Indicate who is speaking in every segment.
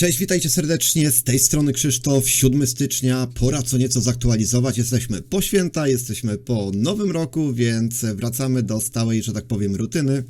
Speaker 1: Cześć, witajcie serdecznie, z tej strony Krzysztof, 7 stycznia, pora co nieco zaktualizować, jesteśmy po święta, jesteśmy po nowym roku, więc wracamy do stałej, że tak powiem, rutyny.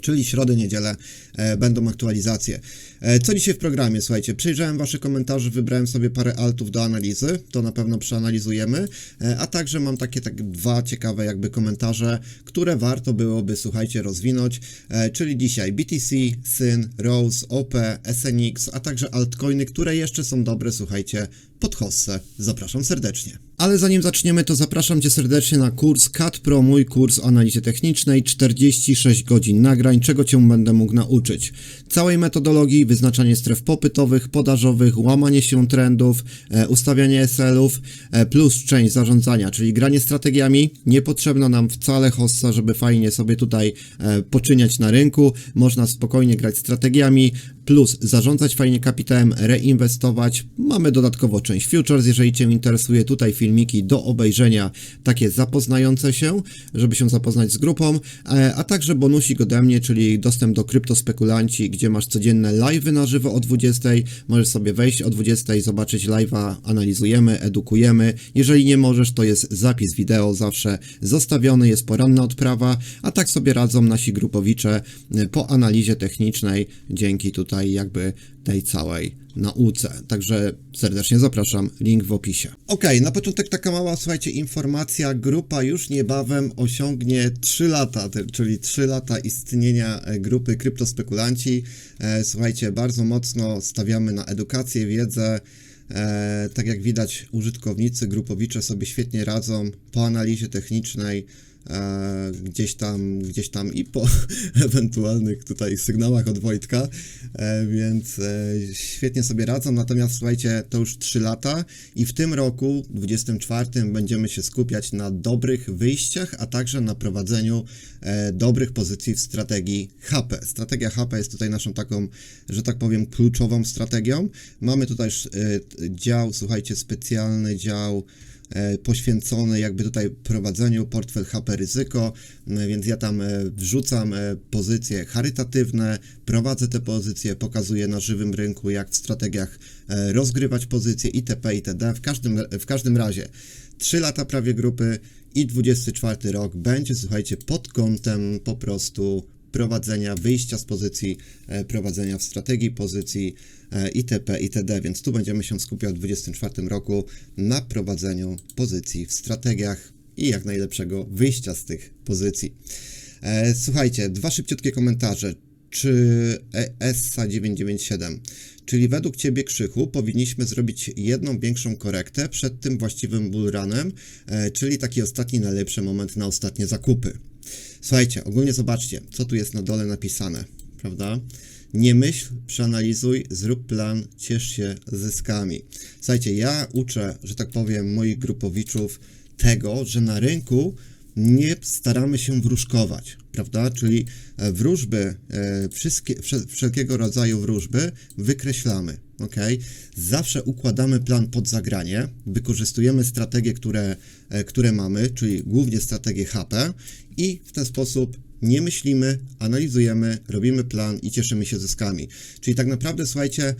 Speaker 1: Czyli środę, niedzielę e, będą aktualizacje. E, co dzisiaj w programie? Słuchajcie, przejrzałem Wasze komentarze, wybrałem sobie parę altów do analizy, to na pewno przeanalizujemy, e, a także mam takie tak dwa ciekawe jakby komentarze, które warto byłoby, słuchajcie, rozwinąć, e, czyli dzisiaj BTC, Syn, Rose, OP, SNX, a także altcoiny, które jeszcze są dobre, słuchajcie, pod hossę. Zapraszam serdecznie. Ale zanim zaczniemy, to zapraszam Cię serdecznie na kurs CAT Pro, mój kurs o analizie technicznej, 46 godzin nagrań, czego Cię będę mógł nauczyć. Całej metodologii, wyznaczanie stref popytowych, podażowych, łamanie się trendów, e, ustawianie SL-ów, e, plus część zarządzania, czyli granie strategiami. Nie potrzebna nam wcale hossa, żeby fajnie sobie tutaj e, poczyniać na rynku. Można spokojnie grać strategiami, plus zarządzać fajnie kapitałem, reinwestować. Mamy dodatkowo część futures, jeżeli Cię interesuje, tutaj filmiki do obejrzenia, takie zapoznające się, żeby się zapoznać z grupą, e, a także bonusik ode mnie, czyli dostęp do kryptospekulanci, gdzie masz codzienne live'y na żywo o 20, możesz sobie wejść o 20, zobaczyć live'a, analizujemy, edukujemy. Jeżeli nie możesz, to jest zapis wideo zawsze zostawiony, jest poranna odprawa, a tak sobie radzą nasi grupowicze e, po analizie technicznej, dzięki tutaj jakby tej całej nauce. Także serdecznie zapraszam, link w opisie. Ok, na początek taka mała, słuchajcie, informacja. Grupa już niebawem osiągnie 3 lata, czyli 3 lata istnienia e, grupy kryptospekulanci. E, Słuchajcie, bardzo mocno stawiamy na edukację, wiedzę. E, tak jak widać, użytkownicy, grupowicze sobie świetnie radzą po analizie technicznej gdzieś tam, gdzieś tam i po ewentualnych tutaj sygnałach od Wojtka, e, więc e, świetnie sobie radzą. Natomiast słuchajcie, to już 3 lata i w tym roku, 24, będziemy się skupiać na dobrych wyjściach, a także na prowadzeniu e, dobrych pozycji w strategii HP. Strategia HP jest tutaj naszą taką, że tak powiem, kluczową strategią. Mamy tutaj e, dział, słuchajcie, specjalny dział e, poświęcony jakby tutaj prowadzeniu portfel HP ryzyko, m, więc ja tam e, wrzucam e, pozycje charytatywne, prowadzę te pozycje, pokazuję na żywym rynku, jak w strategiach e, rozgrywać pozycje itp. itd. W każdym, w każdym razie 3 lata prawie grupy i 24 rok będzie, słuchajcie, pod kątem po prostu prowadzenia, wyjścia z pozycji, e, prowadzenia w strategii pozycji e, itp. itd. Więc tu będziemy się skupiać w 2024 roku na prowadzeniu pozycji w strategiach i jak najlepszego wyjścia z tych pozycji. E, Słuchajcie, dwa szybciutkie komentarze. Czy E- ESSA 997, czyli według Ciebie Krzychu powinniśmy zrobić jedną większą korektę przed tym właściwym bullrunem, czyli taki ostatni najlepszy moment na ostatnie zakupy. Słuchajcie, ogólnie zobaczcie, co tu jest na dole napisane, prawda? Nie myśl, przeanalizuj, zrób plan, ciesz się zyskami. Słuchajcie, ja uczę, że tak powiem, moich grupowiczów tego, że na rynku nie staramy się wróżkować, prawda? Czyli e, wróżby, e, wszystkie, wsze- wszelkiego rodzaju wróżby wykreślamy, ok? Zawsze układamy plan pod zagranie, wykorzystujemy strategie, które, e, które mamy, czyli głównie strategię HP i w ten sposób nie myślimy, analizujemy, robimy plan i cieszymy się zyskami. Czyli tak naprawdę, słuchajcie,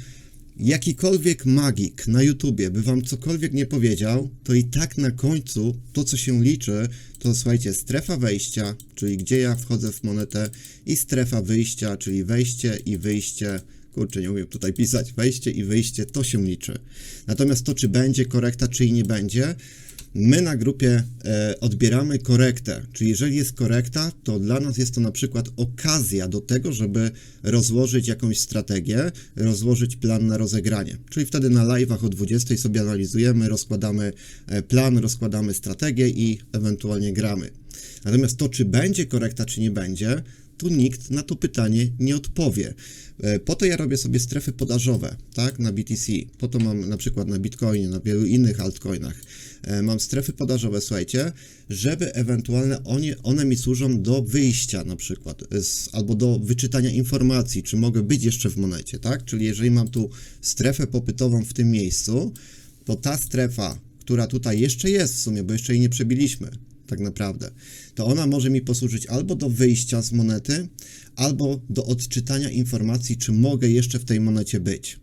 Speaker 1: jakikolwiek magik na YouTubie by wam cokolwiek nie powiedział, to i tak na końcu to, co się liczy, to słuchajcie, strefa wejścia, czyli gdzie ja wchodzę w monetę, i strefa wyjścia, czyli wejście i wyjście. Kurczę, nie umiem tutaj pisać. Wejście i wyjście to się liczy. Natomiast to, czy będzie korekta, czy i nie będzie, My na grupie e, odbieramy korektę, czyli jeżeli jest korekta, to dla nas jest to na przykład okazja do tego, żeby rozłożyć jakąś strategię, rozłożyć plan na rozegranie. Czyli wtedy na live'ach o 20 sobie analizujemy, rozkładamy e, plan, rozkładamy strategię i ewentualnie gramy. Natomiast to, czy będzie korekta, czy nie będzie, tu nikt na to pytanie nie odpowie. E, Po to ja robię sobie strefy podażowe, tak, na BTC. Po to mam na przykład na Bitcoinie, na wielu innych altcoinach. E, Mam strefy podażowe, słuchajcie, żeby ewentualnie one, one mi służą do wyjścia na przykład, z, albo do wyczytania informacji, czy mogę być jeszcze w monecie, tak? Czyli jeżeli mam tu strefę popytową w tym miejscu, to ta strefa, która tutaj jeszcze jest w sumie, bo jeszcze jej nie przebiliśmy, tak naprawdę, to ona może mi posłużyć albo do wyjścia z monety, albo do odczytania informacji, czy mogę jeszcze w tej monecie być.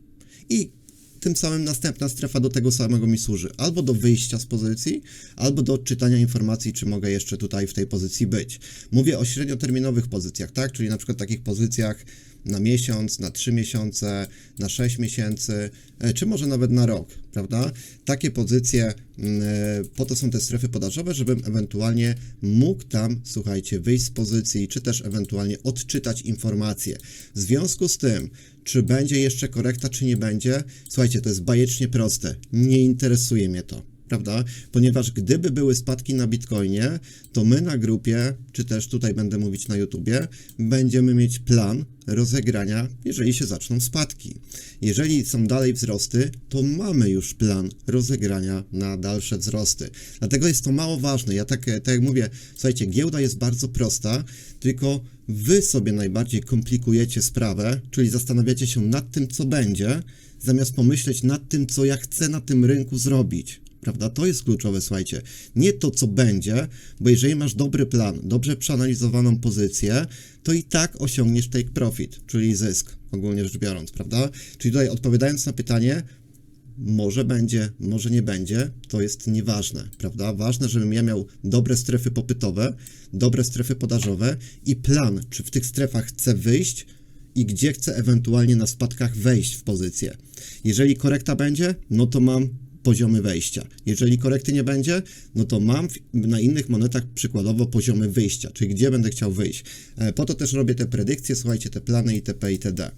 Speaker 1: i tym samym następna strefa do tego samego mi służy. Albo do wyjścia z pozycji, albo do odczytania informacji, czy mogę jeszcze tutaj w tej pozycji być. Mówię o średnioterminowych pozycjach, tak? Czyli na przykład takich pozycjach na miesiąc, na 3 miesiące, na 6 miesięcy, e, czy może nawet na rok, prawda? Takie pozycje, mm, e, po to są te strefy podażowe, żebym ewentualnie mógł tam, słuchajcie, wyjść z pozycji, czy też ewentualnie odczytać informacje. W związku z tym, czy będzie jeszcze korekta, czy nie będzie, słuchajcie, to jest bajecznie proste. Nie interesuje mnie to prawda? Ponieważ gdyby były spadki na Bitcoinie, to my na grupie, czy też tutaj będę mówić na YouTubie, będziemy mieć plan rozegrania, jeżeli się zaczną spadki. Jeżeli są dalej wzrosty, to mamy już plan rozegrania na dalsze wzrosty. Dlatego jest to mało ważne. Ja tak, tak jak mówię, słuchajcie, giełda jest bardzo prosta, tylko wy sobie najbardziej komplikujecie sprawę, czyli zastanawiacie się nad tym, co będzie, zamiast pomyśleć nad tym, co ja chcę na tym rynku zrobić prawda? To jest kluczowe, słuchajcie. Nie to, co będzie, bo jeżeli masz dobry plan, dobrze przeanalizowaną pozycję, to i tak osiągniesz take profit, czyli zysk, ogólnie rzecz biorąc, prawda? Czyli tutaj odpowiadając na pytanie, może będzie, może nie będzie, to jest nieważne, prawda? Ważne, żebym ja miał dobre strefy popytowe, dobre strefy podażowe i plan, czy w tych strefach chcę wyjść i gdzie chcę ewentualnie na spadkach wejść w pozycję. Jeżeli korekta będzie, no to mam poziomy wejścia. Jeżeli korekty nie będzie, no to mam na innych monetach przykładowo poziomy wyjścia, czyli gdzie będę chciał wyjść. E, po to też robię te predykcje, słuchajcie, te plany itp. itd.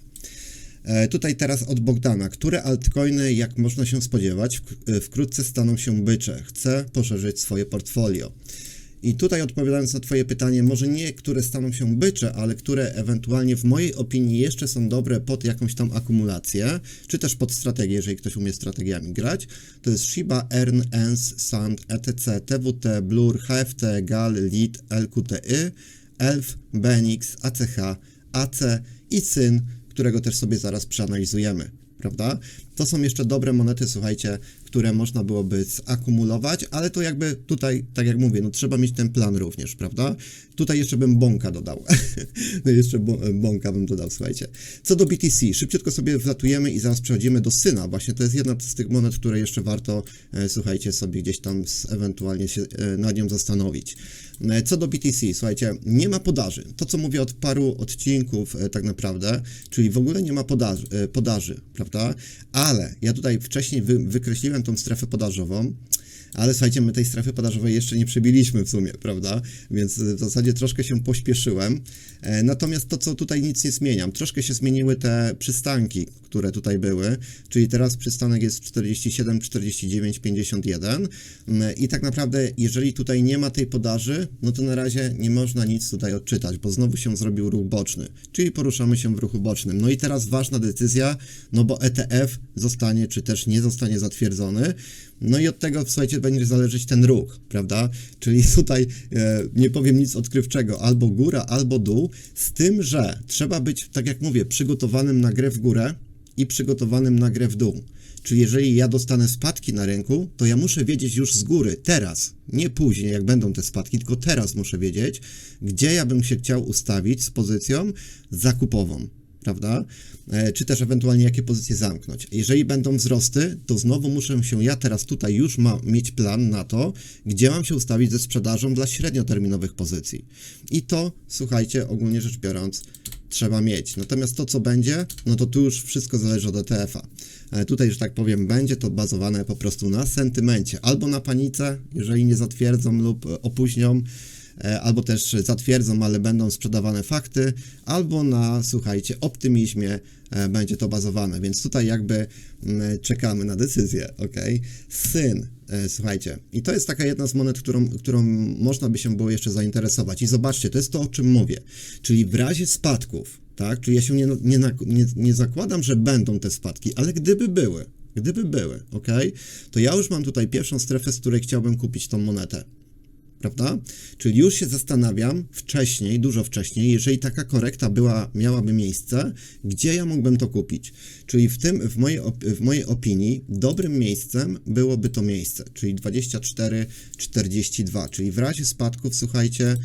Speaker 1: E, tutaj teraz od Bogdana. Które altcoiny, jak można się spodziewać, e, wkrótce staną się bycze? Chcę poszerzyć swoje portfolio. I tutaj odpowiadając na Twoje pytanie, może nie, które staną się bycze, ale które ewentualnie w mojej opinii jeszcze są dobre pod jakąś tam akumulację, czy też pod strategię, jeżeli ktoś umie strategiami grać, to jest Shiba, Earn, ENS, Sand, ETC, TWT, Blur, HFT, GAL, LIT, LQTY, ELF, BENIX, ACH, AC i SYN, którego też sobie zaraz przeanalizujemy prawda? To są jeszcze dobre monety, słuchajcie, które można byłoby zakumulować, ale to jakby tutaj, tak jak mówię, no trzeba mieć ten plan również, prawda? Tutaj jeszcze bym bąka dodał. no jeszcze bąka bym dodał, słuchajcie. Co do BTC, szybciutko sobie wlatujemy i zaraz przechodzimy do syna. Właśnie to jest jedna z tych monet, które jeszcze warto, e, słuchajcie, sobie gdzieś tam ewentualnie się e, nad nią zastanowić. E, co do BTC, słuchajcie, nie ma podaży. To, co mówię od paru odcinków tak naprawdę, czyli w ogóle nie ma podaży, podaży prawda? Ale ja tutaj wcześniej wy, wykreśliłem tą strefę podażową, ale słuchajcie, my tej strefy podażowej jeszcze nie przebiliśmy w sumie, prawda? Więc w zasadzie troszkę się pośpieszyłem. E, natomiast to, co tutaj nic nie zmieniam, troszkę się zmieniły te przystanki, które tutaj były, czyli teraz przystanek jest 47, 49, 51 i tak naprawdę, jeżeli tutaj nie ma tej podaży, no to na razie nie można nic tutaj odczytać, bo znowu się zrobił ruch boczny, czyli poruszamy się w ruchu bocznym. No i teraz ważna decyzja, no bo ETF zostanie, czy też nie zostanie zatwierdzony, no i od tego, słuchajcie, będzie zależeć ten ruch, prawda? Czyli tutaj e, nie powiem nic odkrywczego, albo góra, albo dół, z tym, że trzeba być, tak jak mówię, przygotowanym na grę w górę i przygotowanym na grę w dół. Czyli jeżeli ja dostanę spadki na rynku, to ja muszę wiedzieć już z góry, teraz, nie później, jak będą te spadki, tylko teraz muszę wiedzieć, gdzie ja bym się chciał ustawić z pozycją zakupową prawda? E, czy też ewentualnie jakie pozycje zamknąć. Jeżeli będą wzrosty, to znowu muszę się, ja teraz tutaj już mam mieć plan na to, gdzie mam się ustawić ze sprzedażą dla średnioterminowych pozycji. I to, słuchajcie, ogólnie rzecz biorąc, trzeba mieć. Natomiast to, co będzie, no to tu już wszystko zależy od ETF-a. E, tutaj, że tak powiem, będzie to bazowane po prostu na sentymencie, albo na panice, jeżeli nie zatwierdzą lub opóźnią, E, albo też zatwierdzą, ale będą sprzedawane fakty, albo na, słuchajcie, optymizmie e, będzie to bazowane, więc tutaj jakby mm, czekamy na decyzję, ok? Syn, e, słuchajcie, i to jest taka jedna z monet, którą, którą można by się było jeszcze zainteresować. I zobaczcie, to jest to, o czym mówię, czyli w razie spadków, tak, czyli ja się nie, nie, nie, nie zakładam, że będą te spadki, ale gdyby były, gdyby były, ok, to ja już mam tutaj pierwszą strefę, z której chciałbym kupić tą monetę prawda? Czyli już się zastanawiam wcześniej, dużo wcześniej, jeżeli taka korekta była, miałaby miejsce, gdzie ja mógłbym to kupić. Czyli w tym, w mojej, w mojej opinii, dobrym miejscem byłoby to miejsce, czyli 24-42, czyli w razie spadków, słuchajcie,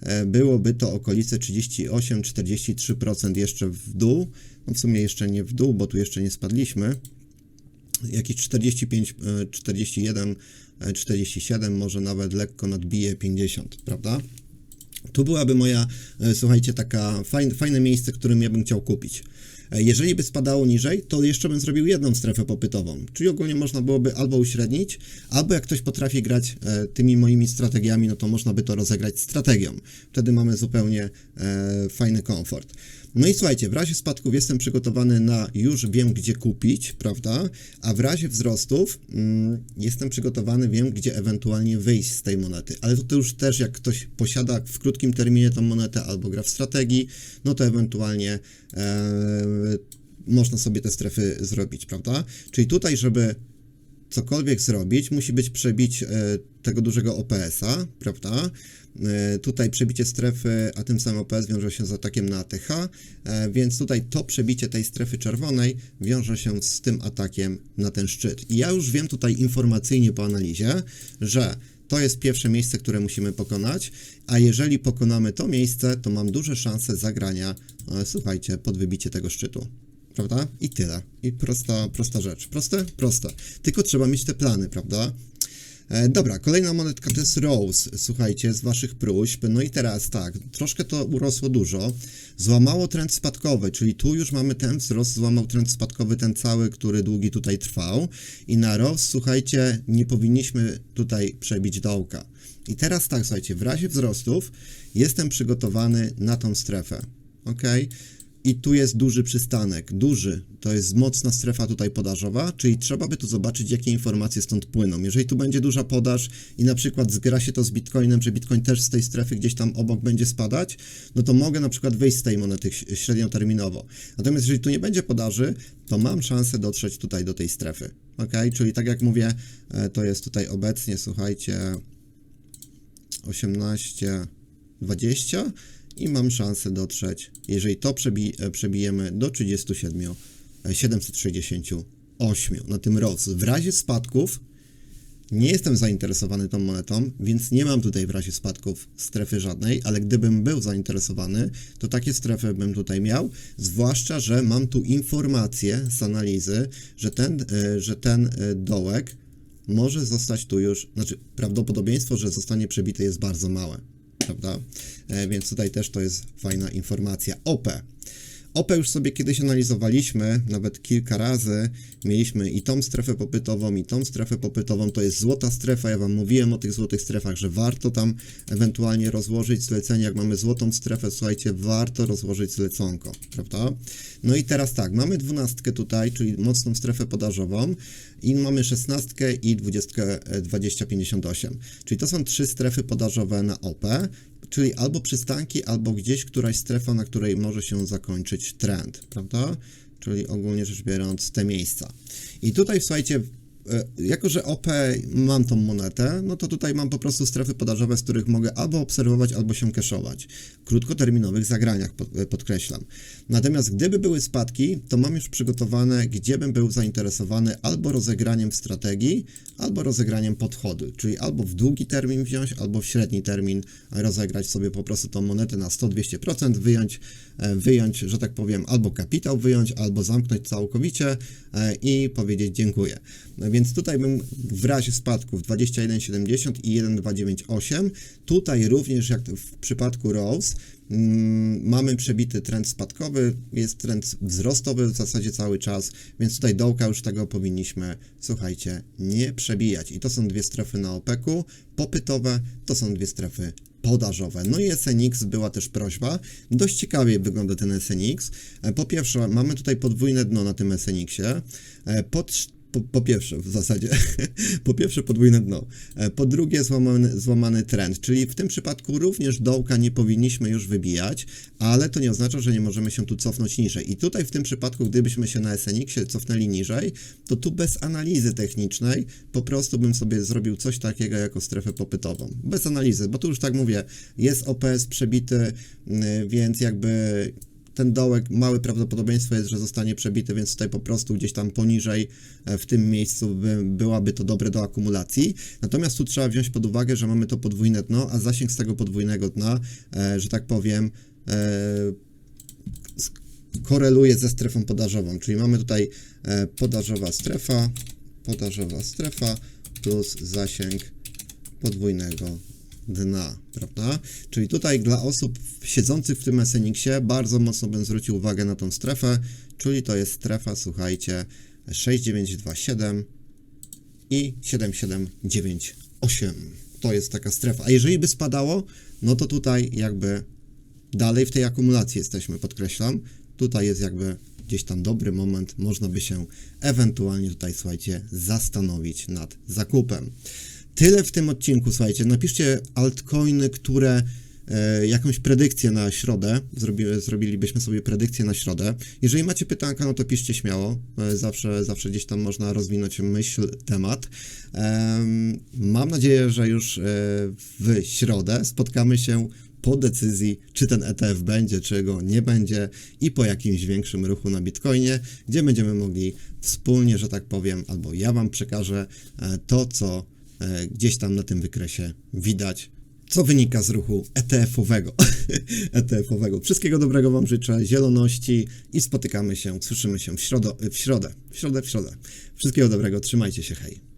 Speaker 1: e, byłoby to okolice 38-43% jeszcze w dół, no w sumie jeszcze nie w dół, bo tu jeszcze nie spadliśmy, jakieś 45, e, 41, e, 47, może nawet lekko nadbije 50, prawda? Tu byłaby moja, e, słuchajcie, taka fajne, fajne miejsce, którym ja bym chciał kupić. E, Jeżeli by spadało niżej, to jeszcze bym zrobił jedną strefę popytową, czyli ogólnie można byłoby albo uśrednić, albo jak ktoś potrafi grać e, tymi moimi strategiami, no to można by to rozegrać strategią. Wtedy mamy zupełnie fajny komfort. No i słuchajcie, w razie spadków jestem przygotowany na już wiem gdzie kupić, prawda? A w razie wzrostów mm, jestem przygotowany, wiem gdzie ewentualnie wyjść z tej monety. Ale to, już też jak ktoś posiada w krótkim terminie tą monetę albo gra w strategii, no to ewentualnie e, można sobie te strefy zrobić, prawda? Czyli tutaj, żeby cokolwiek zrobić, musi być przebić e, tego dużego OPS-a, prawda? E, tutaj przebicie strefy, a tym samym OPS wiąże się z atakiem na ATH, e, więc tutaj to przebicie tej strefy czerwonej wiąże się z tym atakiem na ten szczyt. I ja już wiem tutaj informacyjnie po analizie, że to jest pierwsze miejsce, które musimy pokonać, a jeżeli pokonamy to miejsce, to mam duże szanse zagrania, e, słuchajcie, pod wybicie tego szczytu prawda? I tyle. I prosta, prosta rzecz. Proste? Proste. Tylko trzeba mieć te plany, prawda? E, dobra, kolejna monetka to jest Rose, słuchajcie, z waszych próśb. No i teraz tak, troszkę to urosło dużo. Złamało trend spadkowy, czyli tu już mamy ten wzrost, złamał trend spadkowy, ten cały, który długi tutaj trwał. I na Rose, słuchajcie, nie powinniśmy tutaj przebić dołka. I teraz tak, słuchajcie, w razie wzrostów jestem przygotowany na tą strefę. ok? I tu jest duży przystanek, duży, to jest mocna strefa tutaj podażowa, czyli trzeba by tu zobaczyć, jakie informacje stąd płyną. Jeżeli tu będzie duża podaż i na przykład zgra się to z Bitcoinem, że Bitcoin też z tej strefy gdzieś tam obok będzie spadać, no to mogę na przykład wyjść z tej monety średnioterminowo. Natomiast jeżeli tu nie będzie podaży, to mam szansę dotrzeć tutaj do tej strefy, ok? Czyli tak jak mówię, e, to jest tutaj obecnie, słuchajcie, 18, 20 i mam szansę dotrzeć, jeżeli to przebi e, przebijemy do 37 e, 768 na tym ROS. W razie spadków nie jestem zainteresowany tą monetą, więc nie mam tutaj w razie spadków strefy żadnej, ale gdybym był zainteresowany, to takie strefy bym tutaj miał, zwłaszcza, że mam tu informację z analizy, że ten, e, że ten e, dołek może zostać tu już, znaczy prawdopodobieństwo, że zostanie przebity jest bardzo małe, prawda? E, Więc tutaj też to jest fajna informacja. OP. OP już sobie kiedyś analizowaliśmy, nawet kilka razy. Mieliśmy i tą strefę popytową, i tą strefę popytową. To jest złota strefa. Ja Wam mówiłem o tych złotych strefach, że warto tam ewentualnie rozłożyć zlecenie. Jak mamy złotą strefę, słuchajcie, warto rozłożyć zleconko, prawda? No i teraz tak, mamy dwunastkę tutaj, czyli mocną strefę podażową i mamy szesnastkę i dwudziestkę e, 2058. Czyli to są trzy strefy podażowe na OP czyli albo przystanki, albo gdzieś któraś strefa, na której może się zakończyć trend, prawda? Czyli ogólnie rzecz biorąc te miejsca. I tutaj słuchajcie, jako że OP mam tą monetę, no to tutaj mam po prostu strefy podażowe, z których mogę albo obserwować, albo się cashować. W krótkoterminowych zagraniach, e, podkreślam. Natomiast gdyby były spadki, to mam już przygotowane, gdzie bym był zainteresowany albo rozegraniem strategii, albo rozegraniem podchodu, czyli albo w długi termin wziąć, albo w średni termin rozegrać sobie po prostu tą monetę na 100-200%, wyjąć, e, wyjąć, że tak powiem, albo kapitał wyjąć, albo zamknąć całkowicie e, i powiedzieć dziękuję. Więc tutaj bym w razie spadków 21,70 i 1,298, tutaj również jak w przypadku Rose, Mm, mamy przebity trend spadkowy, jest trend wzrostowy w zasadzie cały czas, więc tutaj dołka już tego powinniśmy, słuchajcie, nie przebijać. I to są dwie strefy na OPEC-u, popytowe, to są dwie strefy podażowe. No i SNX była też prośba. Dość ciekawie wygląda ten SNX. E, Po pierwsze, mamy tutaj podwójne dno na tym SNX-ie. E, Pod, po, po pierwsze, w zasadzie, po pierwsze podwójne dno, E, po drugie złamany, złamany trend, czyli w tym przypadku również dołka nie powinniśmy już wybijać, ale to nie oznacza, że nie możemy się tu cofnąć niżej. I tutaj w tym przypadku, gdybyśmy się na SNX-ie cofnęli niżej, to tu bez analizy technicznej po prostu bym sobie zrobił coś takiego jako strefę popytową. Bez analizy, bo tu już tak mówię, jest OPS przebity, mm, więc jakby ten dołek, małe prawdopodobieństwo jest, że zostanie przebity, więc tutaj po prostu gdzieś tam poniżej e, w tym miejscu by, byłaby to dobre do akumulacji. Natomiast tu trzeba wziąć pod uwagę, że mamy to podwójne dno, a zasięg z tego podwójnego dna, e, że tak powiem, e, koreluje ze strefą podażową, czyli mamy tutaj podażowa strefa, podażowa strefa plus zasięg podwójnego dna, prawda? Czyli tutaj dla osób siedzących w tym SNX-ie bardzo mocno bym zwrócił uwagę na tą strefę, czyli to jest strefa, słuchajcie, 6927 i 7798. To jest taka strefa. A jeżeli by spadało, no to tutaj jakby dalej w tej akumulacji jesteśmy, podkreślam. Tutaj jest jakby gdzieś tam dobry moment, można by się ewentualnie tutaj, słuchajcie, zastanowić nad zakupem. Tyle w tym odcinku, słuchajcie. Napiszcie altcoiny, które e, jakąś predykcję na środę. Zrobi, zrobilibyśmy sobie predykcję na środę. Jeżeli macie pytanka, no to piszcie śmiało. E, zawsze, zawsze gdzieś tam można rozwinąć myśl, temat. Em, mam nadzieję, że już e, w środę spotkamy się po decyzji, czy ten ETF będzie, czy go nie będzie i po jakimś większym ruchu na Bitcoinie, gdzie będziemy mogli wspólnie, że tak powiem, albo ja Wam przekażę e, to, co e, gdzieś tam na tym wykresie widać, co wynika z ruchu E ETF-owego. ETF-owego. Wszystkiego dobrego Wam życzę, zieloności i spotykamy się, słyszymy się w środę, w środę, w środę, w środę. Wszystkiego dobrego, trzymajcie się, hej.